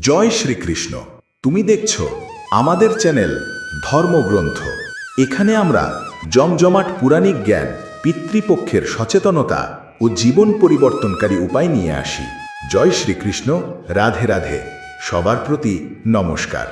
জয় শ্রীকৃষ্ণ। তুমি দেখছ আমাদের চ্যানেল ধর্মগ্রন্থ। এখানে আমরা জমজমাট পুরাণিক জ্ঞান, পিতৃপক্ষের সচেতনতা ও জীবন পরিবর্তনকারী উপায় নিয়ে আসি। জয় শ্রীকৃষ্ণ, রাধে রাধে। সবার প্রতি নমস্কার।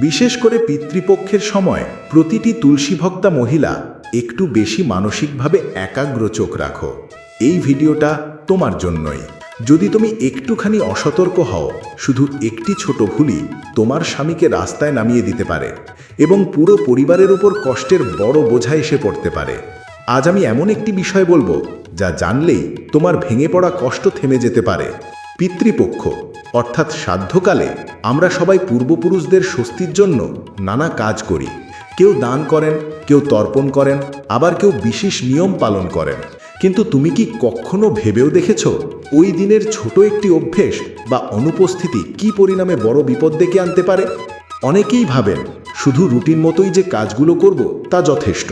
বিশেষ করে পিতৃপক্ষের সময় প্রতিটি তুলসী ভক্তা মহিলা একটু বেশি মানসিকভাবে একাগ্র চোখ রাখো। এই ভিডিওটা তোমার জন্যই। যদি তুমি একটুখানি অসতর্ক হও, শুধু একটি ছোট ভুলই তোমার স্বামীকে রাস্তায় নামিয়ে দিতে পারে এবং পুরো পরিবারের উপর কষ্টের বড় বোঝা এসে পড়তে পারে। আজ আমি এমন একটি বিষয় বলব, যা জানলেই তোমার ভেঙে পড়া কষ্ট থেমে যেতে পারে। পিতৃপক্ষ, অর্থাৎ সাধ্যকালে আমরা সবাই পূর্বপুরুষদের স্বস্তির জন্য নানা কাজ করি। কেউ দান করেন, কেউ তর্পণ করেন, আবার কেউ বিশেষ নিয়ম পালন করেন। কিন্তু তুমি কি কখনো ভেবেও দেখেছ ওই দিনের ছোট একটি অভ্যেস বা অনুপস্থিতি কি পরিণামে বড় বিপদ ডেকে আনতে পারে? অনেকেই ভাবেন, শুধু রুটিন মতোই যে কাজগুলো করব তা যথেষ্ট।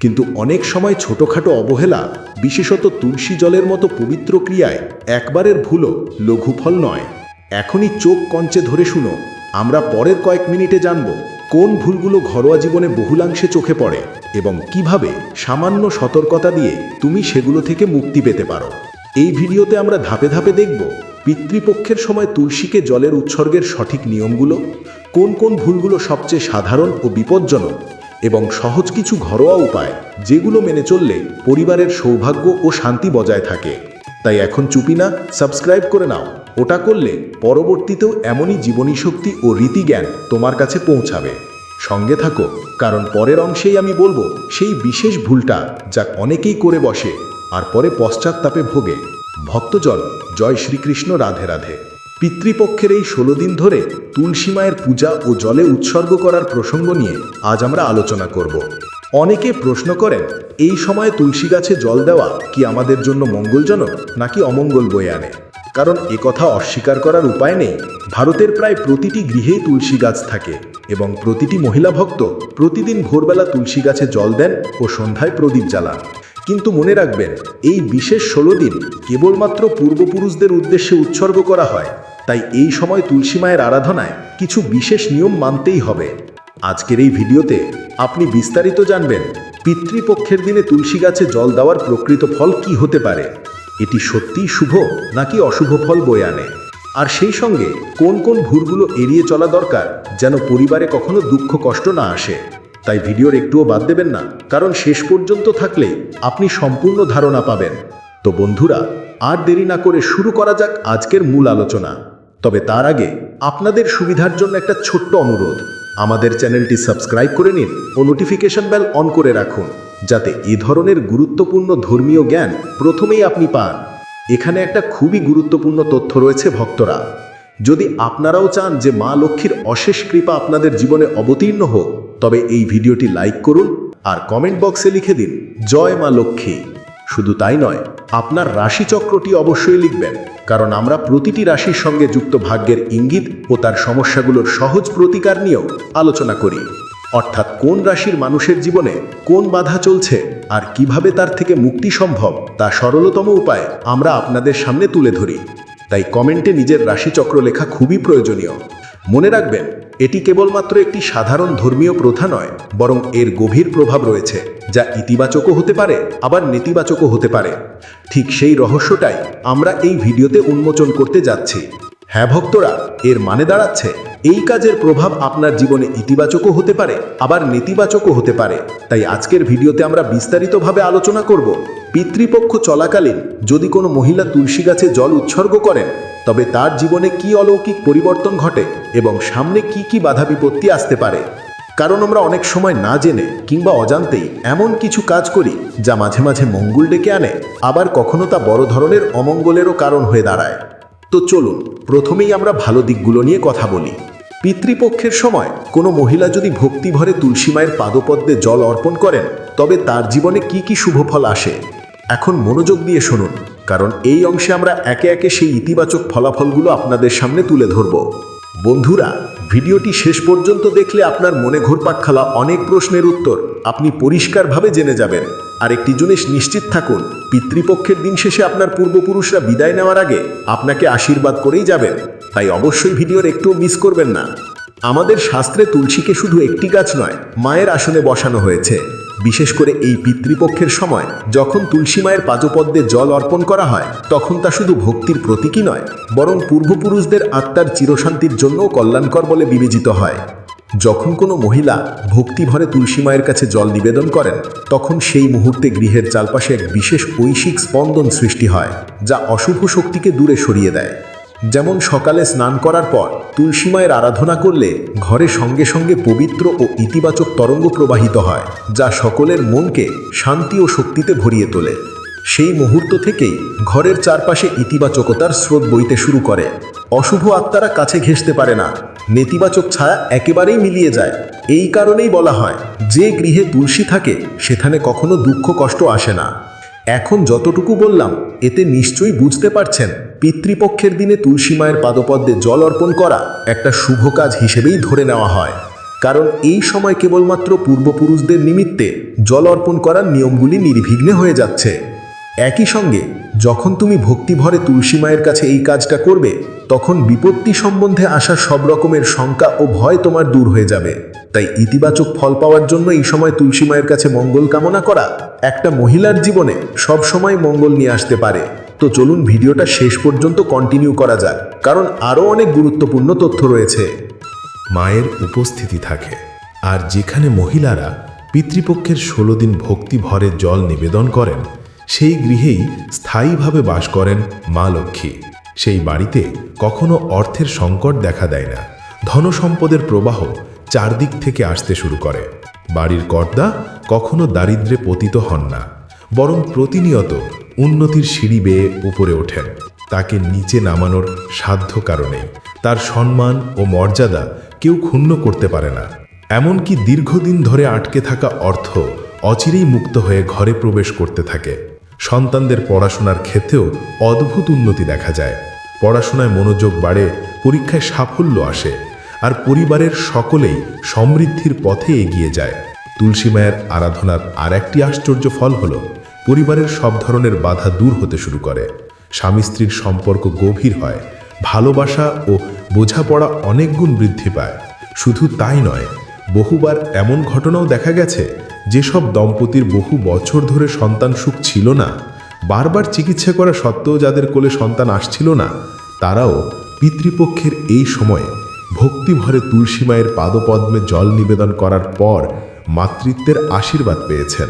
কিন্তু অনেক সময় ছোটখাটো অবহেলা, বিশেষত তুলসী জলের মতো পবিত্র ক্রিয়ায়, একবারের ভুলও লঘুফল নয়। এখনই চোখ কঞ্চে ধরে শুনো, আমরা পরের কয়েক মিনিটে জানব কোন ভুলগুলো ঘরোয়া জীবনে বহুলাংশে চোখে পড়ে এবং কীভাবে সামান্য সতর্কতা দিয়ে তুমি সেগুলো থেকে মুক্তি পেতে পারো? এই ভিডিওতে আমরা ধাপে ধাপে দেখব পিতৃপক্ষের সময় তুলসীকে জলের উৎসর্গের সঠিক নিয়মগুলো, কোন কোন ভুলগুলো সবচেয়ে সাধারণ ও বিপজ্জনক, এবং সহজ কিছু ঘরোয়া উপায় যেগুলো মেনে চললে পরিবারের সৌভাগ্য ও শান্তি বজায় থাকে। তাই এখন চুপি না সাবস্ক্রাইব করে নাও। ওটা করলে পরবর্তীতেও এমনই জীবনী শক্তি ও রীতিজ্ঞান তোমার কাছে পৌঁছাবে। সঙ্গে থাকো, কারণ পরের অংশেই আমি বলব সেই বিশেষ ভুলটা যা অনেকেই করে বসে আর পরে পশ্চাৎতাপে ভোগে। ভক্তজন, জয় শ্রীকৃষ্ণ, রাধে রাধে। পিতৃপক্ষের এই ষোলো দিন ধরে তুলসী মায়ের পূজা ও জলে উৎসর্গ করার প্রসঙ্গ নিয়ে আজ আমরা আলোচনা করব। অনেকে প্রশ্ন করেন, এই সময় তুলসী গাছে জল দেওয়া কি আমাদের জন্য মঙ্গলজনক নাকি অমঙ্গল বয়ে আনে? কারণ একথা অস্বীকার করার উপায় নেই। ভারতের প্রায় প্রতিটি গৃহেই তুলসী গাছ থাকে এবং প্রতিটি মহিলা ভক্ত প্রতিদিন ভোরবেলা তুলসী গাছে জল দেন ও সন্ধ্যায় প্রদীপ জ্বালান। কিন্তু মনে রাখবেন, এই বিশেষ ষোলো দিন কেবলমাত্র পূর্বপুরুষদের উদ্দেশ্যে উৎসর্গ করা হয়। তাই এই সময় তুলসী মায়ের আরাধনায় কিছু বিশেষ নিয়ম মানতেই হবে। আজকের এই ভিডিওতে আপনি বিস্তারিত জানবেন, পিতৃপক্ষের দিনে তুলসী গাছে জল দেওয়ার প্রকৃত ফল কি হতে পারে। এটি সত্যিই শুভ নাকি অশুভ ফল বয়ে আনে? আর সেই সঙ্গে কোন কোন ভুলগুলো এড়িয়ে চলা দরকার যেন পরিবারে কখনো দুঃখ কষ্ট না আসে? তাই ভিডিওর একটুও বাদ দেবেন না, কারণ শেষ পর্যন্ত থাকলে আপনি সম্পূর্ণ ধারণা পাবেন। তো বন্ধুরা, আর দেরি না করে শুরু করা যাক আজকের মূল আলোচনা। তবে তার আগে আপনাদের সুবিধার জন্য একটা ছোট্ট অনুরোধ। আমাদের চ্যানেলটি সাবস্ক্রাইব করে নিন ও নোটিফিকেশন বেল অন করে রাখুন, যাতে এ ধরনের গুরুত্বপূর্ণ ধর্মীয় জ্ঞান প্রথমেই আপনি পান। এখানে একটা খুবই গুরুত্বপূর্ণ তথ্য রয়েছে ভক্তরা। যদি আপনারাও চান যে মা লক্ষ্মীর অশেষ কৃপা আপনাদের জীবনে অবতীর্ণ হোক, তবে এই ভিডিওটি লাইক করুন আর কমেন্ট বক্সে লিখে দিন, জয় মা লক্ষ্মী। শুধু তাই নয় আপনার রাশিচক্রটি অবশ্যই লিখবেন, কারণ আমরা প্রতিটি রাশির সঙ্গে যুক্ত ভাগ্যের ইঙ্গিত ও তার সমস্যাগুলোর সহজ প্রতিকার নিয়েও আলোচনা করি। অর্থাৎ কোন রাশির মানুষের জীবনে কোন বাধা চলছে আর কীভাবে তার থেকে মুক্তি সম্ভব তা সরলতম উপায় আমরা আপনাদের সামনে তুলে ধরি। তাই কমেন্টে নিজের রাশিচক্র লেখা খুবই প্রয়োজনীয়। মনে রাখবেন, এটি কেবলমাত্র একটি সাধারণ ধর্মীয় প্রথা নয়, বরং এর গভীর প্রভাব রয়েছে, যা ইতিবাচকও হতে পারে, আবার নেতিবাচকও হতে পারে। ঠিক সেই রহস্যটাই আমরা এই ভিডিওতে উন্মোচন করতে যাচ্ছি। হ্যাঁ ভক্তরা, এর মানে দাঁড়াচ্ছে, এই কাজের প্রভাব আপনার জীবনে ইতিবাচকও হতে পারে, আবার নেতিবাচকও হতে পারে। তাই আজকের ভিডিওতে আমরা বিস্তারিতভাবে আলোচনা করব, পিতৃপক্ষ চলাকালীন যদি কোনো মহিলা তুলসী গাছে জল উৎসর্গ করেন তবে তার জীবনে কি অলৌকিক পরিবর্তন ঘটে এবং সামনে কি কি বাধা বিপত্তি আসতে পারে? কারণ আমরা অনেক সময় না জেনে কিংবা অজান্তেই এমন কিছু কাজ করি যা মাঝে মাঝে মঙ্গল ডেকে আনে, আবার কখনো তা বড় ধরনের অমঙ্গলেরও কারণ হয়ে দাঁড়ায়। তো চলুন, প্রথমেই আমরা ভালো দিকগুলো নিয়ে কথা বলি। পিতৃপক্ষের সময় কোনো মহিলা যদি ভক্তিভরে তুলসী মায়ের পাদপদ্মে জল অর্পণ করেন, তবে তার জীবনে কি কি শুভ ফল আসে? এখন মনোযোগ দিয়ে শুনুন। কারণ এই অংশে আমরা একে একে সেই ইতিবাচক ফলাফলগুলো আপনাদের সামনে তুলে ধরব। বন্ধুরা, ভিডিওটি শেষ পর্যন্ত দেখলে আপনার মনে ঘুরপাক খালা অনেক প্রশ্নের উত্তর আপনি পরিষ্কারভাবে জেনে যাবেন। আর একটি জিনিস নিশ্চিত থাকুন, পিতৃপক্ষের দিন শেষে আপনার পূর্বপুরুষরা বিদায় নেওয়ার আগে আপনাকে আশীর্বাদ করেই যাবেন। তাই অবশ্যই ভিডিওর একটুও মিস করবেন না। আমাদের শাস্ত্রে তুলসীকে শুধু একটি গাছ নয়, মায়ের আসনে বসানো হয়েছে। বিশেষ করে এই পিতৃপক্ষের সময়, যখন তুলসী মায়ের পাদপদ্মে জল অর্পণ করা হয়, তখন তা শুধু ভক্তির প্রতীকই নয়, বরং পূর্বপুরুষদের আত্মার চিরশান্তির জন্যও কল্যাণকর বলে বিবেচিত হয়। যখন কোনো মহিলা ভক্তিভরে তুলসী মায়ের কাছে জল নিবেদন করেন, তখন সেই মুহূর্তে গৃহের চারপাশে এক বিশেষ ঐশিক স্পন্দন সৃষ্টি হয়, যা অশুভ শক্তিকে দূরে সরিয়ে দেয়। যেমন সকালে স্নান করার পর তুলসী মায়ের আরাধনা করলে ঘরে সঙ্গে সঙ্গে পবিত্র ও ইতিবাচক তরঙ্গ প্রবাহিত হয়, যা সকলের মনকে শান্তি ও শক্তিতে ভরিয়ে তোলে। সেই মুহূর্ত থেকেই ঘরের চারপাশে ইতিবাচকতার স্রোত বইতে শুরু করে। অশুভ আত্মারা কাছে ঘেঁষতে পারে না, নেতিবাচক ছায়া একেবারেই মিলিয়ে যায়। এই কারণেই বলা হয়, যে গৃহে তুলসী থাকে, সেখানে কখনো দুঃখ কষ্ট আসে না। এখন যতটুকু বললাম, এতে নিশ্চয়ই বুঝতে পারছেন, পিতৃপক্ষের দিনে তুলসী মায়ের পাদপদ্মে জল অর্পণ করা একটা শুভ কাজ হিসেবেই ধরে নেওয়া হয়। কারণ এই সময় কেবলমাত্র পূর্বপুরুষদের নিমিত্তে জল অর্পণ করার নিয়মগুলি নির্বিঘ্নে হয়ে যাচ্ছে। একই সঙ্গে, যখন তুমি ভক্তিভরে তুলসী মায়ের কাছে এই কাজটা করবে, তখন বিপত্তি সম্বন্ধে আসা সব রকমের শঙ্কা ও ভয় তোমার দূর হয়ে যাবে। তাই ইতিবাচক ফল পাওয়ার জন্য এই সময় তুলসী মায়ের কাছে মঙ্গল কামনা করা একটা মহিলার জীবনে সব সময় মঙ্গল নিয়ে আসতে পারে। তো চলুন ভিডিওটা শেষ পর্যন্ত কন্টিনিউ করা যাক, কারণ আরও অনেক গুরুত্বপূর্ণ তথ্য রয়েছে। মায়ের উপস্থিতি থাকে, আর যেখানে মহিলারা পিতৃপক্ষের ষোলো দিন ভক্তি ভরে জল নিবেদন করেন, সেই গৃহেই স্থায়ীভাবে বাস করেন মা লক্ষ্মী। সেই বাড়িতে কখনো অর্থের সংকট দেখা দেয় না, ধনসম্পদের প্রবাহ চারদিক থেকে আসতে শুরু করে। বাড়ির কর্তা কখনো দারিদ্রে পতিত হন না, বরং প্রতিনিয়ত উন্নতির সিঁড়ি বেয়ে উপরে ওঠেন। তাকে নিচে নামানোর সাধ্য কারণে তার সম্মান ও মর্যাদা কেউ ক্ষুণ্ণ করতে পারে না। এমনকি দীর্ঘদিন ধরে আটকে থাকা অর্থ অচিরেই মুক্ত হয়ে ঘরে প্রবেশ করতে থাকে। সন্তানদের পড়াশোনার ক্ষেত্রেও অদ্ভুত উন্নতি দেখা যায়। পড়াশোনায় মনোযোগ বাড়ে, পরীক্ষায় সাফল্য আসে। আর পরিবারের সকলেই সমৃদ্ধির পথে এগিয়ে যায়। তুলসী মায়ের আরাধনার আর একটি আশ্চর্য ফল হল, পরিবারের সব ধরনের বাধা দূর হতে শুরু করে। স্বামী স্ত্রীর সম্পর্ক গভীর হয়, ভালোবাসা ও বোঝাপড়া অনেক গুণ বৃদ্ধি পায়। শুধু তাই নয়, বহুবার এমন ঘটনাও দেখা গেছে, যেসব দম্পতির বহু বছর ধরে সন্তান সুখ ছিল না, বারবার চিকিৎসা করা সত্ত্বেও যাদের কোলে সন্তান আসছিল না, তারাও পিতৃপক্ষের এই সময়ে ভক্তিভরে তুলসী মায়ের পাদপদ্মে জল নিবেদন করার পর মাতৃত্বের আশীর্বাদ পেয়েছেন।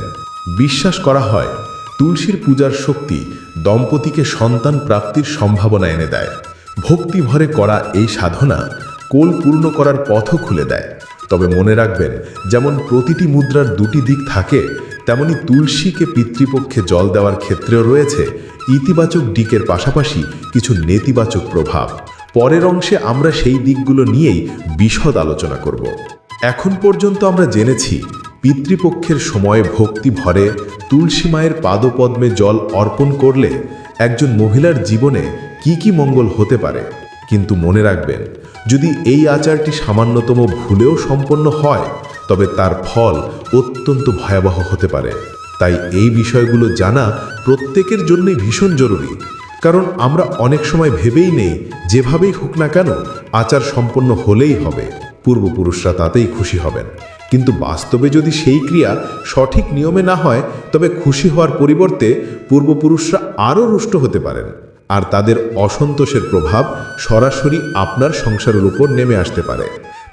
বিশ্বাস করা হয়, তুলসীর পূজার শক্তি দম্পতিকে সন্তান প্রাপ্তির সম্ভাবনা এনে দেয়। ভক্তিভরে করা এই সাধনা কোল পূর্ণ করার পথও খুলে দেয়। তবে মনে রাখবেন, যেমন প্রতিটি মুদ্রার দুটি দিক থাকে, তেমনি তুলসীকে পিতৃপক্ষে জল দেওয়ার ক্ষেত্রেও রয়েছে ইতিবাচক দিকের পাশাপাশি কিছু নেতিবাচক প্রভাব। পরের অংশে আমরা সেই দিকগুলো নিয়েই বিশদ আলোচনা করব। এখন পর্যন্ত আমরা জেনেছি, পিতৃপক্ষের সময়ে ভক্তি ভরে তুলসী মায়ের পাদপদ্মে জল অর্পণ করলে একজন মহিলার জীবনে কি কি মঙ্গল হতে পারে? কিন্তু মনে রাখবেন, যদি এই আচারটি সামান্যতম ভুলেও সম্পন্ন হয়, তবে তার ফল অত্যন্ত ভয়াবহ হতে পারে। তাই এই বিষয়গুলো জানা প্রত্যেকের জন্যই ভীষণ জরুরি। কারণ আমরা অনেক সময় ভেবেই নেই, যেভাবেই হোক না কেন, আচার সম্পন্ন হলেই হবে। পূর্বপুরুষরা তাতেই খুশি হবেন। কিন্তু বাস্তবে যদি সেই ক্রিয়া সঠিক নিয়মে না হয়, তবে খুশি হওয়ার পরিবর্তে পূর্বপুরুষরা আরও রুষ্ট হতে পারেন। আর তাদের অসন্তোষের প্রভাব সরাসরি আপনার সংসারের উপর নেমে আসতে পারে।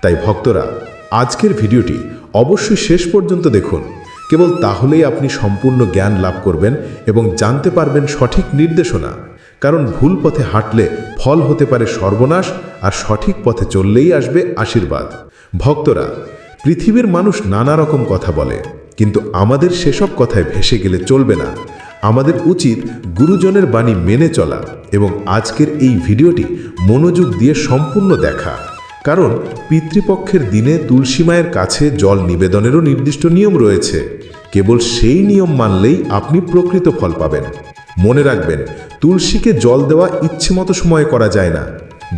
তাই ভক্তরা, আজকের ভিডিওটি অবশ্যই শেষ পর্যন্ত দেখুন। কেবল তাহলেই আপনি সম্পূর্ণ জ্ঞান লাভ করবেন এবং জানতে পারবেন সঠিক নির্দেশনা। কারণ ভুল পথে হাঁটলে ফল হতে পারে সর্বনাশ আর সঠিক পথে চললেই আসবে আশীর্বাদ। ভক্তরা, পৃথিবীর মানুষ নানা রকম কথা বলে, কিন্তু আমাদের সেসব কথায় ভেসে গেলে চলবে না। আমাদের উচিত গুরুজনের বাণী মেনে চলা এবং আজকের এই ভিডিওটি মনোযোগ দিয়ে সম্পূর্ণ দেখা। কারণ পিতৃপক্ষের দিনে তুলসী মায়ের কাছে জল নিবেদনেরও নির্দিষ্ট নিয়ম রয়েছে। কেবল সেই নিয়ম মানলেই আপনি প্রকৃত ফল পাবেন। মনে রাখবেন, তুলসীকে জল দেওয়া ইচ্ছে মতো সময়ে করা যায় না।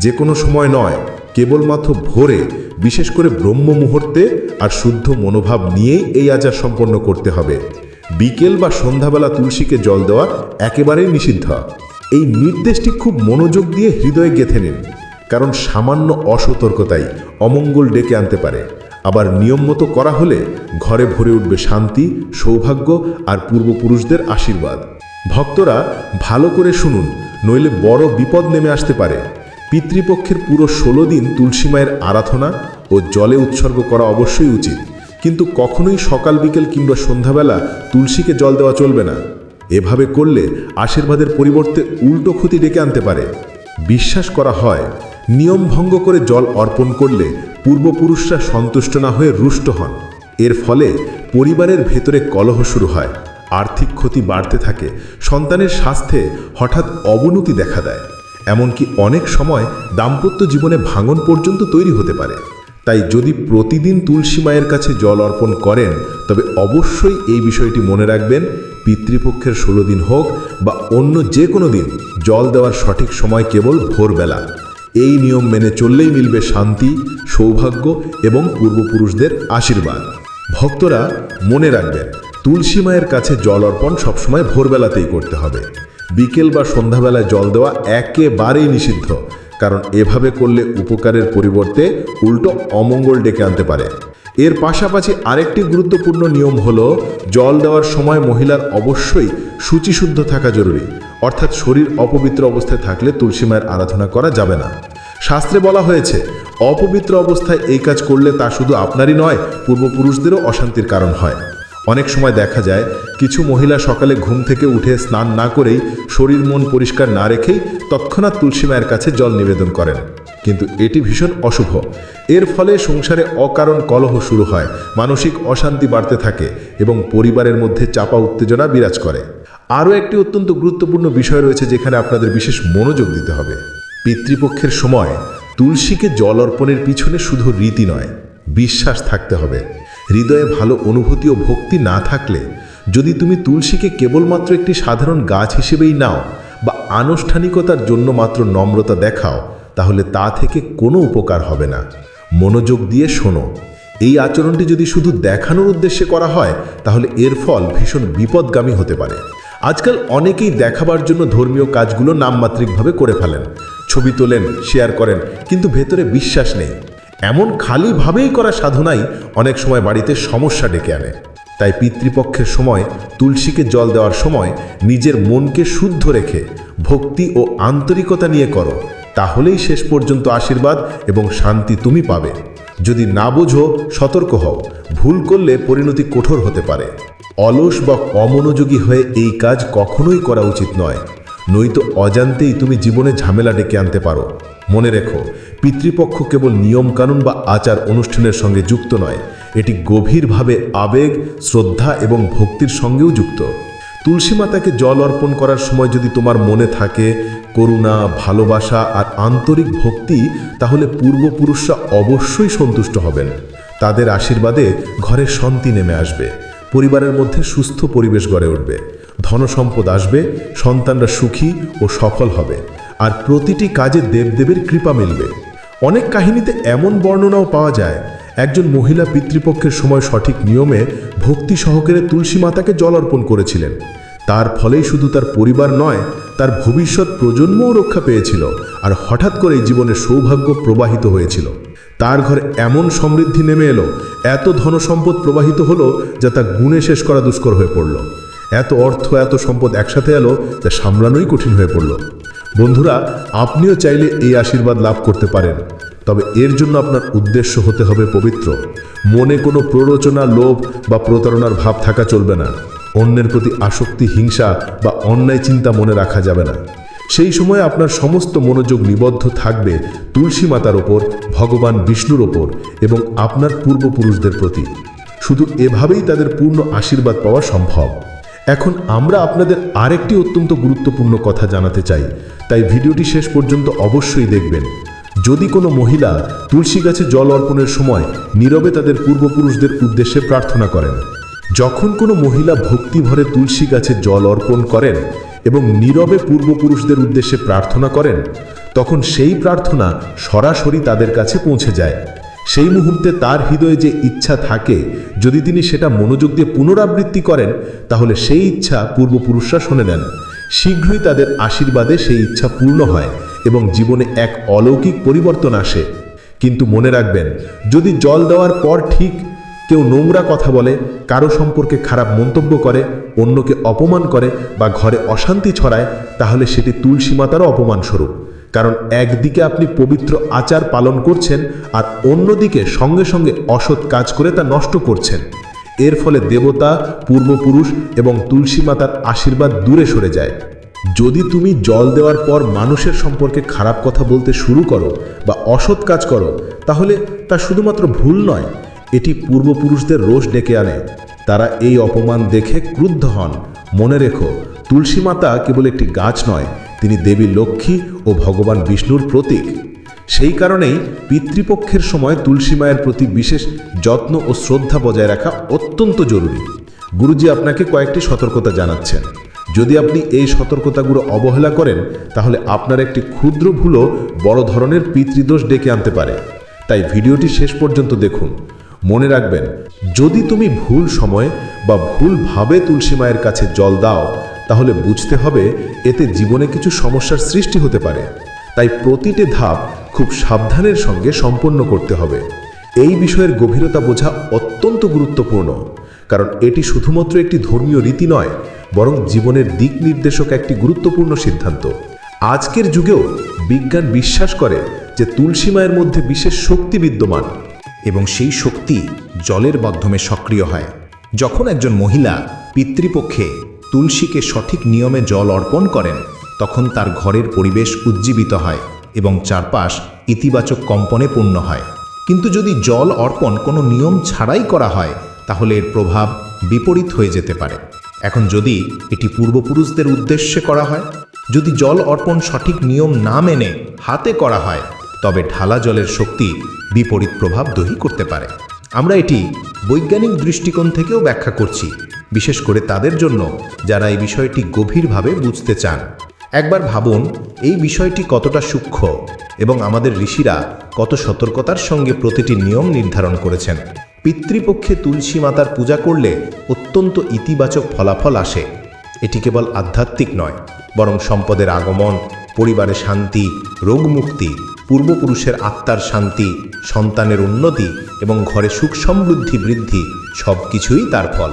যে কোনো সময় নয়, কেবলমাত্র ভোরে, বিশেষ করে ব্রহ্ম মুহূর্তে আর শুদ্ধ মনোভাব নিয়েই এই আচার সম্পন্ন করতে হবে। বিকেল বা সন্ধ্যাবেলা তুলসীকে জল দেওয়া একেবারেই নিষিদ্ধ। এই নির্দেশটি খুব মনোযোগ দিয়ে হৃদয়ে গেঁথে নিন, কারণ সামান্য অসতর্কতাই অমঙ্গল ডেকে আনতে পারে। আবার নিয়ম মতো করা হলে ঘরে ভরে উঠবে শান্তি, সৌভাগ্য আর পূর্বপুরুষদের আশীর্বাদ। ভক্তরা ভালো করে শুনুন, নইলে বড় বিপদ নেমে আসতে পারে। পিতৃপক্ষের পুরো ষোলো দিন তুলসী মায়ের আরাধনা ও জলে উৎসর্গ করা অবশ্যই উচিত। কিন্তু কখনোই সকাল, বিকেল কিংবা সন্ধ্যাবেলা তুলসীকে জল দেওয়া চলবে না। এভাবে করলে আশীর্বাদের পরিবর্তে উল্টো ক্ষতি ডেকে আনতে পারে। বিশ্বাস করা হয়, নিয়ম ভঙ্গ করে জল অর্পণ করলে পূর্বপুরুষরা সন্তুষ্ট না হয়ে রুষ্ট হন। এর ফলে পরিবারের ভেতরে কলহ শুরু হয়। আর্থিক ক্ষতি বাড়তে থাকে, সন্তানের স্বাস্থ্যে হঠাৎ অবনতি দেখা দেয়। এমনকি অনেক সময় দাম্পত্য জীবনে ভাঙন পর্যন্ত তৈরি হতে পারে। তাই যদি প্রতিদিন তুলসী মায়ের কাছে জল অর্পণ করেন, তবে অবশ্যই এই বিষয়টি মনে রাখবেন, পিতৃপক্ষের ষোলো দিন হোক বা অন্য যে কোনো দিন, জল দেওয়ার সঠিক সময় কেবল ভোরবেলা। এই নিয়ম মেনে চললেই মিলবে শান্তি, সৌভাগ্য এবং পূর্বপুরুষদের আশীর্বাদ। ভক্তরা মনে রাখবেন তুলসী মায়ের কাছে জল অর্পণ সবসময় ভোরবেলাতেই করতে হবে। বিকেল বা সন্ধ্যাবেলায় জল দেওয়া একেবারেই নিষিদ্ধ, কারণ এভাবে করলে উপকারের পরিবর্তে উল্টো অমঙ্গল ডেকে আনতে পারে। এর পাশাপাশি আরেকটি গুরুত্বপূর্ণ নিয়ম হল, জল দেওয়ার সময় মহিলার অবশ্যই শুচিশুদ্ধ থাকা জরুরি, অর্থাৎ শরীর অপবিত্র অবস্থায় থাকলে তুলসী মায়ের আরাধনা করা যাবে না। শাস্ত্রে বলা হয়েছে, অপবিত্র অবস্থায় এই কাজ করলে তা শুধু আপনারই নয়, পূর্বপুরুষদেরও অশান্তির কারণ হয়। অনেক সময় দেখা যায়, কিছু মহিলা সকালে ঘুম থেকে উঠে স্নান না করেই শরীর মন পরিষ্কার না রেখেই তৎক্ষণাৎ তুলসী মায়ের কাছে জল নিবেদন করেন। কিন্তু এটি ভীষণ অশুভ। এর ফলে সংসারে অকারণ কলহ শুরু হয়, মানসিক অশান্তি বাড়তে থাকে এবং পরিবারের মধ্যে চাপা উত্তেজনা বিরাজ করে। আরও একটি অত্যন্ত গুরুত্বপূর্ণ বিষয় রয়েছে যেখানে আপনাদের বিশেষ মনোযোগ দিতে হবে। পিতৃপক্ষের সময় তুলসীকে জল অর্পণের পিছনে শুধু রীতি নয়, বিশ্বাস থাকতে হবে। হৃদয়ে ভালো অনুভূতি ও ভক্তি না থাকলে, যদি তুমি তুলসীকে কেবলমাত্র একটি সাধারণ গাছ হিসেবেই নাও বা আনুষ্ঠানিকতার জন্য মাত্র নম্রতা দেখাও, তাহলে তা থেকে কোনো উপকার হবে না। মনোযোগ দিয়ে শোনো। এই আচরণটি যদি শুধু দেখানোর উদ্দেশ্যে করা হয়, তাহলে এর ফল ভীষণ বিপদগামী হতে পারে। আজকাল অনেকেই দেখাবার জন্য ধর্মীয় কাজগুলো নামমাত্রিকভাবে করে ফেলেন। ছবি তোলেন, শেয়ার করেন, কিন্তু ভেতরে বিশ্বাস নেই। এমন খালিভাবেই করা সাধনাই অনেক সময় বাড়িতে সমস্যা ডেকে আনে। তাই পিতৃপক্ষের সময় তুলসীকে জল দেওয়ার সময় নিজের মনকে শুদ্ধ রেখে ভক্তি ও আন্তরিকতা নিয়ে করো, তাহলেই শেষ পর্যন্ত আশীর্বাদ এবং শান্তি তুমি পাবে। যদি না বোঝো, সতর্ক হও। ভুল করলে পরিণতি কঠোর হতে পারে। অলস বা অমনোযোগী হয়ে এই কাজ কখনোই করা উচিত নয়। নয়তো অজান্তেই তুমি জীবনে ঝামেলা ডেকে আনতে পারো। মনে রেখো, পিতৃপক্ষ কেবল নিয়মকানুন বা আচার অনুষ্ঠানের সঙ্গে যুক্ত নয়, এটি গভীরভাবে আবেগ, শ্রদ্ধা এবং ভক্তির সঙ্গেও যুক্ত। তুলসী মাতাকে জল অর্পণ করার সময় যদি তোমার মনে থাকে, করুণা, ভালোবাসা আর আন্তরিক ভক্তি তাহলে পূর্বপুরুষরা অবশ্যই সন্তুষ্ট হবেন। তাদের আশীর্বাদে ঘরে শান্তি নেমে আসবে। পরিবারের মধ্যে সুস্থ পরিবেশ গড়ে উঠবে। ধনসম্পদ আসবে, সন্তানরা সুখী ও সফল হবে। আর প্রতিটি কাজে দেবদেবের কৃপা মিলবে। অনেক কাহিনীতে এমন বর্ণনাও পাওয়া যায়, একজন মহিলা পিতৃপক্ষের সময় সঠিক নিয়মে ভক্তি সহকারে তুলসী মাতাকে জল অর্পণ করেছিলেন। তার ফলেই শুধু তার পরিবার নয়, তার ভবিষ্যৎ প্রজন্মও রক্ষা পেয়েছিল আর হঠাৎ করে জীবনের সৌভাগ্য প্রবাহিত হয়েছিল। তার ঘরে এমন সমৃদ্ধি নেমে এলো, এত ধনসম্পদ প্রবাহিত হলো, যা তা গুণে শেষ করা দুষ্কর হয়ে পড়ল। এত অর্থ, এত সম্পদ একসাথে এলো যা সামলানোই কঠিন হয়ে পড়ল। বন্ধুরা, আপনিও চাইলে এই আশীর্বাদ লাভ করতে পারেন। তবে এর জন্য আপনার উদ্দেশ্য হতে হবে পবিত্র। মনে কোনো প্ররোচনা, লোভ বা প্রতারণার ভাব থাকা চলবে না। অন্যের প্রতি আসক্তি, হিংসা বা অন্যায় চিন্তা মনে রাখা যাবে না। সেই সময় আপনার সমস্ত মনোযোগ নিবদ্ধ থাকবে তুলসী মাতার ওপর, ভগবান বিষ্ণুর ওপর এবং আপনার পূর্বপুরুষদের প্রতি। শুধু এভাবেই তাদের পূর্ণ আশীর্বাদ পাওয়া সম্ভব। এখন আমরা আপনাদের আরেকটি অত্যন্ত গুরুত্বপূর্ণ কথা জানাতে চাই। তাই ভিডিওটি শেষ পর্যন্ত অবশ্যই দেখবেন। যদি কোনো মহিলা তুলসী গাছে জল অর্পণের সময় নীরবে তাদের পূর্বপুরুষদের উদ্দেশ্যে প্রার্থনা করেন, যখন কোনো মহিলা ভক্তি ভরে তুলসী গাছে জল অর্পণ করেন এবং নীরবে পূর্বপুরুষদের উদ্দেশ্যে প্রার্থনা করেন, তখন সেই প্রার্থনা সরাসরি তাদের কাছে পৌঁছে যায়। সেই মুহূর্তে তার হৃদয়ে যে ইচ্ছা থাকে, যদি তিনি সেটা মনোযোগ দিয়ে পুনরাবৃত্তি করেন, তাহলে সেই ইচ্ছা পূর্বপুরুষরা শুনে নেন। শীঘ্রই তাদের আশীর্বাদে সেই ইচ্ছা পূর্ণ হয় এবং জীবনে এক অলৌকিক পরিবর্তন আসে। কিন্তু মনে রাখবেন, যদি জল দেওয়ার পর ঠিক কেউ নোংরা কথা বলে, কারও সম্পর্কে খারাপ মন্তব্য করে, অন্যকে অপমান করে বা ঘরে অশান্তি ছড়ায়, তাহলে সেটি তুলসী মাতারও অপমানস্বরূপ। কারণ একদিকে আপনি পবিত্র আচার পালন করছেন আর অন্যদিকে সঙ্গে সঙ্গে অসৎ কাজ করে তা নষ্ট করছেন। এর ফলে দেবতা, পূর্বপুরুষ এবং তুলসী মাতার আশীর্বাদ দূরে সরে যায়। যদি তুমি জল দেওয়ার পর মানুষের সম্পর্কে খারাপ কথা বলতে শুরু করো বা অসৎ কাজ করো, তাহলে তা শুধুমাত্র ভুল নয়, এটি পূর্বপুরুষদের রোষ ডেকে আনে। তারা এই অপমান দেখে ক্রুদ্ধ হন। মনে রেখো তুলসী মাতা কেবল একটি গাছ নয়, তিনি দেবী লক্ষ্মী ও ভগবান বিষ্ণুর প্রতীক। সেই কারণেই পিতৃপক্ষের সময় তুলসী মায়ের প্রতি বিশেষ যত্ন ও শ্রদ্ধা বজায় রাখা অত্যন্ত জরুরি। গুরুজি আপনাকে কয়েকটি সতর্কতা জানাচ্ছেন। যদি আপনি এই সতর্কতাগুলো অবহেলা করেন, তাহলে আপনার একটি ক্ষুদ্র ভুলও বড় ধরনের পিতৃদোষ ডেকে আনতে পারে। তাই ভিডিওটি শেষ পর্যন্ত দেখুন। মনে রাখবেন, যদি তুমি ভুল সময়ে বা ভুলভাবে তুলসী মায়ের কাছে জল দাও তাহলে বুঝতে হবে এতে জীবনে কিছু সমস্যার সৃষ্টি হতে পারে। তাই প্রতিটি ধাপ খুব সাবধানের সঙ্গে সম্পন্ন করতে হবে। এই বিষয়ের গভীরতা বোঝা অত্যন্ত গুরুত্বপূর্ণ, কারণ এটি শুধুমাত্র একটি ধর্মীয় রীতি নয়, বরং জীবনের দিক নির্দেশক একটি গুরুত্বপূর্ণ সিদ্ধান্ত। আজকের যুগেও বিজ্ঞান বিশ্বাস করে যে তুলসী মায়ের মধ্যে বিশেষ শক্তি বিদ্যমান, এবং সেই শক্তি জলের মাধ্যমে সক্রিয় হয়। যখন একজন মহিলা পিতৃপক্ষে তুলসীকে সঠিক নিয়মে জল অর্পণ করেন, তখন তার ঘরের পরিবেশ উজ্জীবিত হয় এবং চারপাশ ইতিবাচক কম্পনে পূর্ণ হয়। কিন্তু যদি জল অর্পণ কোনো নিয়ম ছাড়াই করা হয়, তাহলে এর প্রভাব বিপরীত হয়ে যেতে পারে। এখন যদি এটি পূর্বপুরুষদের উদ্দেশ্যে করা হয়, যদি জল অর্পণ সঠিক নিয়ম না মেনে হাতে করা হয়, তবে ঢালা জলের শক্তি বিপরীত প্রভাব দহি করতে পারে। আমরা এটি বৈজ্ঞানিক দৃষ্টিকোণ থেকেও ব্যাখ্যা করছি। বিশেষ করে তাদের জন্য যারা এই বিষয়টি গভীরভাবে বুঝতে চান। একবার ভাবুন, এই বিষয়টি কতটা সূক্ষ্ম এবং আমাদের ঋষিরা কত সতর্কতার সঙ্গে প্রতিটি নিয়ম নির্ধারণ করেছেন। পিতৃপক্ষে তুলসী মাতার পূজা করলে অত্যন্ত ইতিবাচক ফলাফল আসে। এটি কেবল আধ্যাত্মিক নয়, বরং সম্পদের আগমন পরিবারে শান্তি, রোগমুক্তি, পূর্বপুরুষের আত্মার শান্তি, সন্তানের উন্নতি এবং ঘরে সুখ সমৃদ্ধি বৃদ্ধি সব কিছুই তার ফল।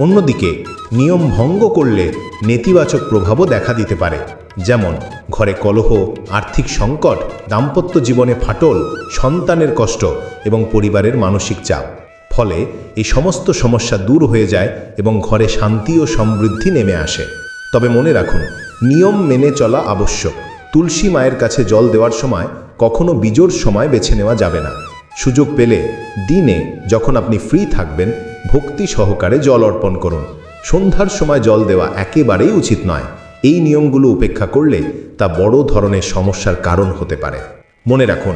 অন্যদিকে, নিয়ম ভঙ্গ করলে নেতিবাচক প্রভাবও দেখা দিতে পারে। যেমন, ঘরে কলহ, আর্থিক সংকট, দাম্পত্য জীবনে ফাটল, সন্তানের কষ্ট এবং পরিবারের মানসিক চাপ। ফলে এই সমস্ত সমস্যা দূর হয়ে যায় এবং ঘরে শান্তি ও সমৃদ্ধি নেমে আসে। তবে মনে রাখুন, নিয়ম মেনে চলা আবশ্যক। তুলসী মায়ের কাছে জল দেওয়ার সময় কখনো বিজোর সময় বেছে নেওয়া যাবে না। সুযোগ পেলে দিনে যখন আপনি ফ্রি থাকবেন ভক্তি সহকারে জল অর্পণ করুন। সন্ধ্যার সময় জল দেওয়া একেবারেই উচিত নয়। এই নিয়মগুলো উপেক্ষা করলে তা বড় ধরনের সমস্যার কারণ হতে পারে। মনে রাখুন,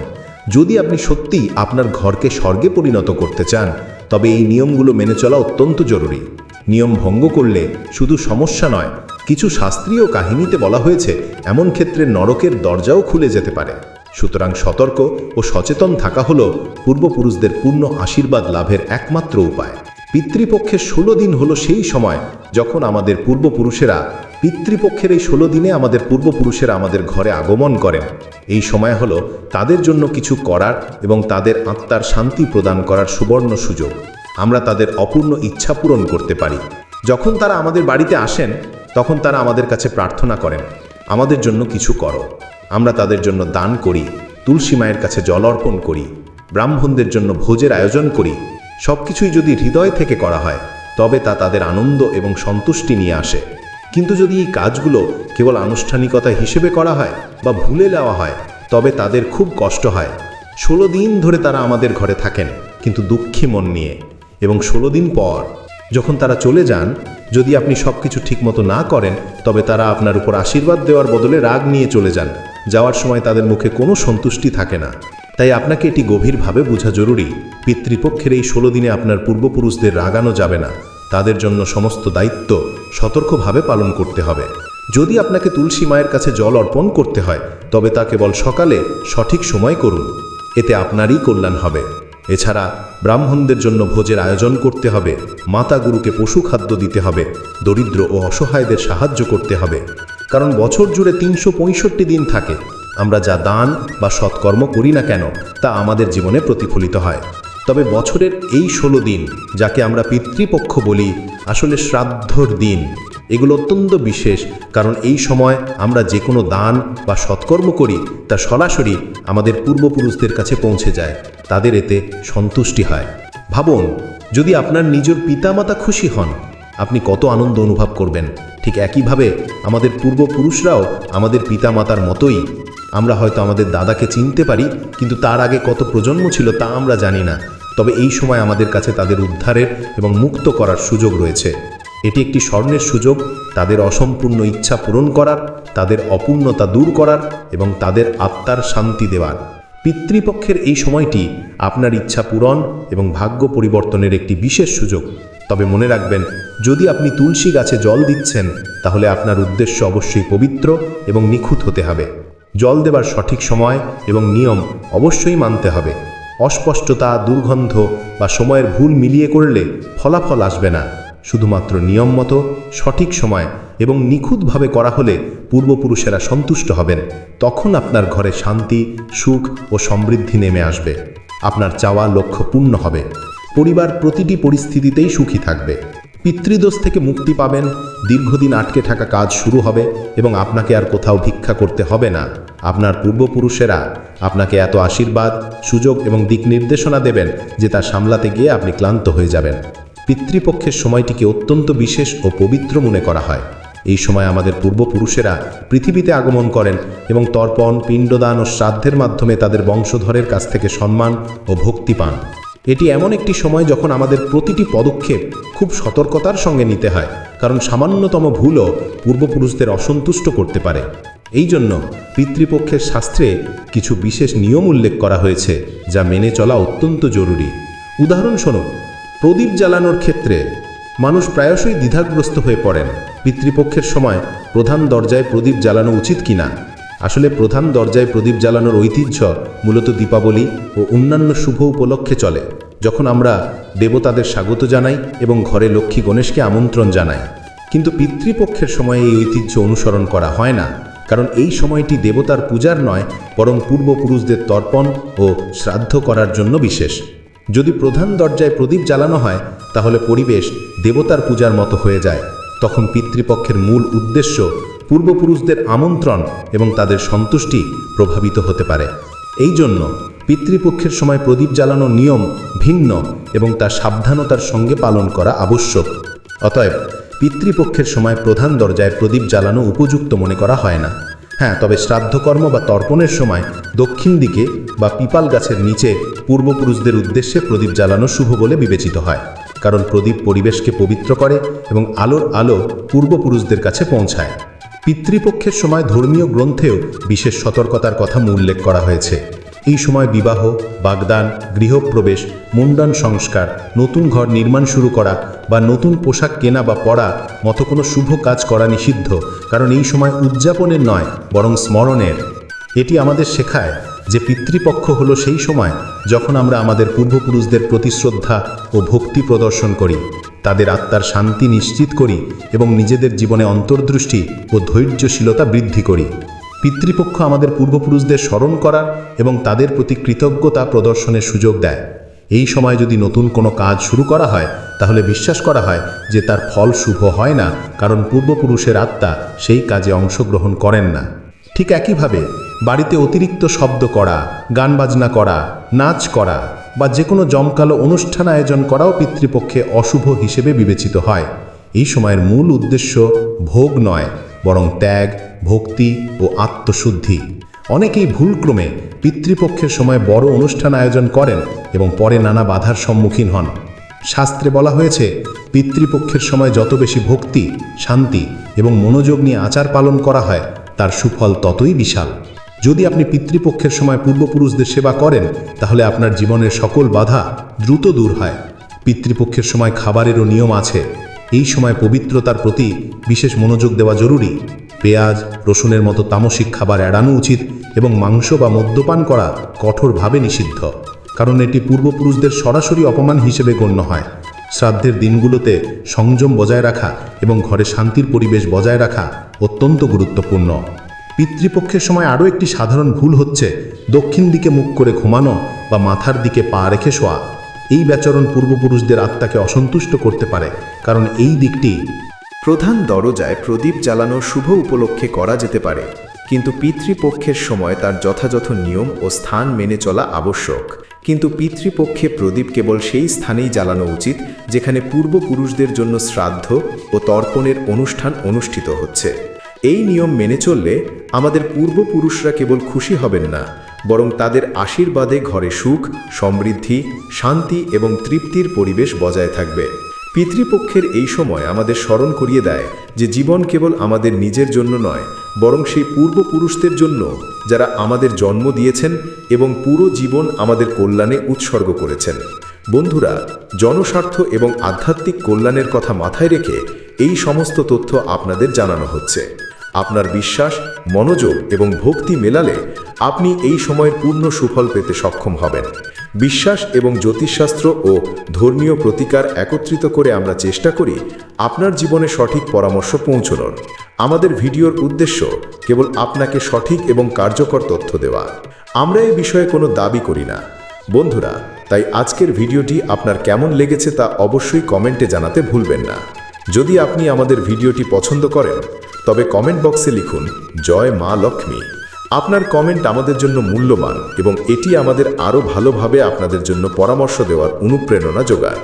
যদি আপনি সত্যি আপনার ঘরকে স্বর্গে পরিণত করতে চান, তবে এই নিয়মগুলো মেনে চলা অত্যন্ত জরুরি। নিয়ম ভঙ্গ করলে শুধু সমস্যা নয়, কিছু শাস্ত্রীয় কাহিনীতে বলা হয়েছে, এমন ক্ষেত্রে নরকের দরজাও খুলে যেতে পারে। সুতরাং সতর্ক ও সচেতন থাকা হলো পূর্বপুরুষদের পূর্ণ আশীর্বাদ লাভের একমাত্র উপায়। পিতৃপক্ষের ষোলো দিন হলো সেই সময় যখন আমাদের পূর্বপুরুষেরা পিতৃপক্ষের এই ষোলো দিনে আমাদের পূর্বপুরুষেরা আমাদের ঘরে আগমন করেন। এই সময় হলো তাদের জন্য কিছু করার এবং তাদের আত্মার শান্তি প্রদান করার সুবর্ণ সুযোগ। আমরা তাদের অপূর্ণ ইচ্ছা পূরণ করতে পারি। যখন তারা আমাদের বাড়িতে আসেন, তখন তারা আমাদের কাছে প্রার্থনা করেন, আমাদের জন্য কিছু করো। আমরা তাদের জন্য দান করি, তুলসী মায়ের কাছে জল অর্পণ করি, ব্রাহ্মণদের জন্য ভোজের আয়োজন করি সব কিছুই যদি হৃদয় থেকে করা হয়, তবে তা তাদের আনন্দ এবং সন্তুষ্টি নিয়ে আসে। কিন্তু যদি এই কাজগুলো কেবল আনুষ্ঠানিকতা হিসেবে করা হয় বা ভুলে নেওয়া হয়, তবে তাদের খুব কষ্ট হয়। ষোলো দিন ধরে তারা আমাদের ঘরে থাকেন, কিন্তু দুঃখী মন নিয়ে। এবং ষোলো দিন পর, যখন তারা চলে যান, যদি আপনি সব কিছু ঠিকমতো না করেন, তবে তারা আপনার উপর আশীর্বাদ দেওয়ার বদলে রাগ নিয়ে চলে যান। যাওয়ার সময় তাদের মুখে কোনো সন্তুষ্টি থাকে না। তাই আপনাকে এটি গভীরভাবে বোঝা জরুরি। পিতৃপক্ষের এই ষোলো দিনে আপনার পূর্বপুরুষদের রাগানো যাবে না। তাদের জন্য সমস্ত দায়িত্ব সতর্কভাবে পালন করতে হবে। যদি আপনাকে তুলসী মায়ের কাছে জল অর্পণ করতে হয়, তবে তা কেবল সকালে সঠিক সময় করুন। এতে আপনারই কল্যাণ হবে। এছাড়া ব্রাহ্মণদের জন্য ভোজের আয়োজন করতে হবে। মাতা গুরুকে পশু খাদ্য দিতে হবে। দরিদ্র ও অসহায়দের সাহায্য করতে হবে। কারণ বছর জুড়ে তিনশো পঁয়ষট্টি দিন থাকে। আমরা যা দান বা সৎকর্ম করি না কেন, তা আমাদের জীবনে প্রতিফলিত হয়। তবে বছরের এই ষোলো দিন, যাকে আমরা পিতৃপক্ষ বলি, আসলে শ্রাদ্ধর দিন। এগুলো অত্যন্ত বিশেষ, কারণ এই সময় আমরা যে কোনো দান বা সৎকর্ম করি, তা সরাসরি আমাদের পূর্বপুরুষদের কাছে পৌঁছে যায়। তাদের এতে সন্তুষ্টি হয়। ভাবুন, যদি আপনার নিজের পিতামাতা খুশি হন, আপনি কত আনন্দ অনুভব করবেন। ঠিক একইভাবে আমাদের পূর্বপুরুষরাও আমাদের পিতামাতার মতোই আমরা হয়তো আমাদের দাদাকে চিনতে পারি, কিন্তু তার আগে কত প্রজন্ম ছিল তা আমরা জানি না। তবে এই সময় আমাদের কাছে তাদের উদ্ধারের এবং মুক্ত করার সুযোগ রয়েছে। এটি একটি স্বর্ণের সুযোগ, তাদের অসম্পূর্ণ ইচ্ছা পূরণ করার, তাদের অপূর্ণতা দূর করার এবং তাদের আত্মার শান্তি দেওয়ার। পিতৃপক্ষের এই সময়টি আপনার ইচ্ছা পূরণ এবং ভাগ্য পরিবর্তনের একটি বিশেষ সুযোগ। তবে মনে রাখবেন, যদি আপনি তুলসী গাছে জল দিচ্ছেন, তাহলে আপনার উদ্দেশ্য অবশ্যই পবিত্র এবং নিখুঁত হতে হবে। জল দেবার সঠিক সময় এবং নিয়ম অবশ্যই মানতে হবে। অস্পষ্টতা, দুর্গন্ধ বা সময়ের ভুল মিলিয়ে করলে ফলাফল আসবে না। শুধুমাত্র নিয়ম মতো, সঠিক সময় এবং নিখুঁতভাবে করা হলে পূর্বপুরুষেরা সন্তুষ্ট হবেন। তখন আপনার ঘরে শান্তি, সুখ ও সমৃদ্ধি নেমে আসবে। আপনার চাওয়া লক্ষ্য পূর্ণ হবে। পরিবার প্রতিটি পরিস্থিতিতেই সুখী থাকবে। পিতৃদোষ থেকে মুক্তি পাবেন, দীর্ঘদিন আটকে থাকা কাজ শুরু হবে এবং আপনাকে আর কোথাও ভিক্ষা করতে হবে না। আপনার পূর্বপুরুষেরা আপনাকে এত আশীর্বাদ, সুযোগ এবং দিক নির্দেশনা দেবেন যে তা সামলাতে গিয়ে আপনি ক্লান্ত হয়ে যাবেন। পিতৃপক্ষের সময়টিকে অত্যন্ত বিশেষ ও পবিত্র মনে করা হয়। এই সময় আমাদের পূর্বপুরুষেরা পৃথিবীতে আগমন করেন এবং তর্পণ, পিণ্ডদান ও শ্রাদ্ধের মাধ্যমে তাদের বংশধরের কাছ থেকে সম্মান ও ভক্তি পান। এটি এমন একটি সময় যখন আমাদের প্রতিটি পদক্ষেপ খুব সতর্কতার সঙ্গে নিতে হয়, কারণ সামান্যতম ভুলও পূর্বপুরুষদের অসন্তুষ্ট করতে পারে। এই জন্য পিতৃপক্ষের শাস্ত্রে কিছু বিশেষ নিয়ম উল্লেখ করা হয়েছে, যা মেনে চলা অত্যন্ত জরুরি। উদাহরণস্বরূপ প্রদীপ জ্বালানোর ক্ষেত্রে মানুষ প্রায়শই দ্বিধাগ্রস্ত হয়ে পড়েন। পিতৃপক্ষের সময় প্রধান দরজায় প্রদীপ জ্বালানো উচিত কিনা আসলে প্রধান দরজায় প্রদীপ জ্বালানোর ঐতিহ্য মূলত দীপাবলি ও অন্যান্য শুভ উপলক্ষে চলে, যখন আমরা দেবতাদের স্বাগত জানাই এবং ঘরে লক্ষ্মী গণেশকে আমন্ত্রণ জানাই। কিন্তু পিতৃপক্ষের সময়ে এই ঐতিহ্য অনুসরণ করা হয় না, কারণ এই সময়টি দেবতার পূজার নয়, বরং পূর্বপুরুষদের তর্পণ ও শ্রাদ্ধ করার জন্য বিশেষ। যদি প্রধান দরজায় প্রদীপ জ্বালানো হয়, তাহলে পরিবেশ দেবতার পূজার মতো হয়ে যায়। তখন পিতৃপক্ষের মূল উদ্দেশ্য পূর্বপুরুষদের আমন্ত্রণ এবং তাদের সন্তুষ্টি প্রভাবিত হতে পারে। এই জন্য পিতৃপক্ষের সময় প্রদীপ জ্বালানোর নিয়ম ভিন্ন এবং তা সাবধানতার সঙ্গে পালন করা আবশ্যক। অতএব পিতৃপক্ষের সময় প্রধান দরজায় প্রদীপ জ্বালানো উপযুক্ত মনে করা হয় না। হ্যাঁ তবে শ্রাদ্ধকর্ম বা তর্পণের সময় দক্ষিণ দিকে বা পিপাল গাছের নিচে পূর্বপুরুষদের উদ্দেশ্যে প্রদীপ জ্বালানো শুভ বলে বিবেচিত হয়। কারণ প্রদীপ পরিবেশকে পবিত্র করে এবং আলোর আলো পূর্বপুরুষদের কাছে পৌঁছায়। পিতৃপক্ষের সময় ধর্মীয় গ্রন্থেও বিশেষ সতর্কতার কথা উল্লেখ করা হয়েছে। এই সময় বিবাহ, বাগদান, গৃহপ্রবেশ, মুন্ডন সংস্কার, নতুন ঘর নির্মাণ শুরু করা বা নতুন পোশাক কেনা বা পরা মতো কোনো শুভ কাজ করা নিষিদ্ধ, কারণ এই সময় উদযাপনের নয়, বরং স্মরণের। এটি আমাদের শেখায় যে পিতৃপক্ষ হলো সেই সময় যখন আমরা আমাদের পূর্বপুরুষদের প্রতি শ্রদ্ধা ও ভক্তি প্রদর্শন করি। তাদের আত্মার শান্তি নিশ্চিত করি এবং নিজেদের জীবনে অন্তর্দৃষ্টি ও ধৈর্যশীলতা বৃদ্ধি করি। পিতৃপক্ষ আমাদের পূর্বপুরুষদের স্মরণ করার এবং তাদের প্রতি কৃতজ্ঞতা প্রদর্শনের সুযোগ দেয়। এই সময় যদি নতুন কোনো কাজ শুরু করা হয়, তাহলে বিশ্বাস করা হয় যে তার ফল শুভ হয় না, কারণ পূর্বপুরুষের আত্মা সেই কাজে অংশগ্রহণ করেন না। ঠিক একইভাবে বাড়িতে অতিরিক্ত শব্দ করা, গান বাজনা করা, নাচ করা বা যে কোনো জমকালো অনুষ্ঠান আয়োজন করাও পিতৃপক্ষে অশুভ হিসেবে বিবেচিত হয়। এই সময়ের মূল উদ্দেশ্য ভোগ নয়, বরং ত্যাগ, ভক্তি ও আত্মশুদ্ধি। অনেকেই ভুলক্রমে পিতৃপক্ষের সময় বড় অনুষ্ঠান আয়োজন করেন এবং পরে নানা বাধার সম্মুখীন হন। শাস্ত্রে বলা হয়েছে, পিতৃপক্ষের সময় যত বেশি ভক্তি, শান্তি এবং মনোযোগ নিয়ে আচার পালন করা হয়, তার সুফল ততই বিশাল। যদি আপনি পিতৃপক্ষের সময় পূর্বপুরুষদের সেবা করেন, তাহলে আপনার জীবনের সকল বাধা দ্রুত দূর হয়। পিতৃপক্ষের সময় খাবারেরও নিয়ম আছে। এই সময় পবিত্রতার প্রতি বিশেষ মনোযোগ দেওয়া জরুরি। পেঁয়াজ, রসুনের মতো তামসিক খাবার এড়ানো উচিত এবং মাংস বা মদ্যপান করা কঠোরভাবে নিষিদ্ধ। কারণ এটি পূর্বপুরুষদের সরাসরি অপমান হিসেবে গণ্য হয়। শ্রাদ্ধের দিনগুলোতে সংযম বজায় রাখা এবং ঘরে শান্তির পরিবেশ বজায় রাখা অত্যন্ত গুরুত্বপূর্ণ। পিতৃপক্ষের সময় আরও একটি সাধারণ ভুল হচ্ছে। দক্ষিণ দিকে মুখ করে ঘুমানো বা মাথার দিকে পা রেখে শোয়া। এই ব্যাচরণ পূর্বপুরুষদের আত্মাকে অসন্তুষ্ট করতে পারে, কারণ এই দিকটি প্রধান দরজায় প্রদীপ জ্বালানো শুভ উপলক্ষে করা যেতে পারে, কিন্তু পিতৃপক্ষের সময় তার যথাযথ নিয়ম ও স্থান মেনে চলা আবশ্যক। কিন্তু পিতৃপক্ষে প্রদীপ কেবল সেই স্থানেই জ্বালানো উচিত, যেখানে পূর্বপুরুষদের জন্য শ্রাদ্ধ ও তর্পণের অনুষ্ঠান অনুষ্ঠিত হচ্ছে। এই নিয়ম মেনে চললে আমাদের পূর্বপুরুষরা কেবল খুশি হবেন না, বরং তাদের আশীর্বাদে ঘরে সুখ, সমৃদ্ধি, শান্তি এবং তৃপ্তির পরিবেশ বজায় থাকবে। পিতৃপক্ষের এই সময় আমাদের স্মরণ করিয়ে দেয় যে জীবন কেবল আমাদের নিজের জন্য নয়, বরং সেই পূর্বপুরুষদের জন্য যারা আমাদের জন্ম দিয়েছেন এবং পুরো জীবন আমাদের কল্যাণে উৎসর্গ করেছেন। বন্ধুরা, জনস্বার্থ এবং আধ্যাত্মিক কল্যাণের কথা মাথায় রেখে এই সমস্ত তথ্য আপনাদের জানানো হচ্ছে। আপনার বিশ্বাস, মনোযোগ এবং ভক্তি মেলালে আপনি এই সময়ের পূর্ণ সুফল পেতে সক্ষম হবেন। বিশ্বাস এবং জ্যোতিষশাস্ত্র ও ধর্মীয় প্রতিকার একত্রিত করে আমরা চেষ্টা করি আপনার জীবনে সঠিক পরামর্শ পৌঁছানোর। আমাদের ভিডিওর উদ্দেশ্য কেবল আপনাকে সঠিক এবং কার্যকর তথ্য দেওয়া। আমরা এই বিষয়ে কোনো দাবি করি না। বন্ধুরা, তাই আজকের ভিডিওটি আপনার কেমন লেগেছে তা অবশ্যই কমেন্টে জানাতে ভুলবেন না। যদি আপনি আমাদের ভিডিওটি পছন্দ করেন তবে কমেন্ট বক্সে লিখুন, জয় মা লক্ষ্মী। আপনার কমেন্ট আমাদের জন্য মূল্যবান এবং এটি আমাদের আরও ভালোভাবে আপনাদের জন্য পরামর্শ দেওয়ার অনুপ্রেরণা যোগায়।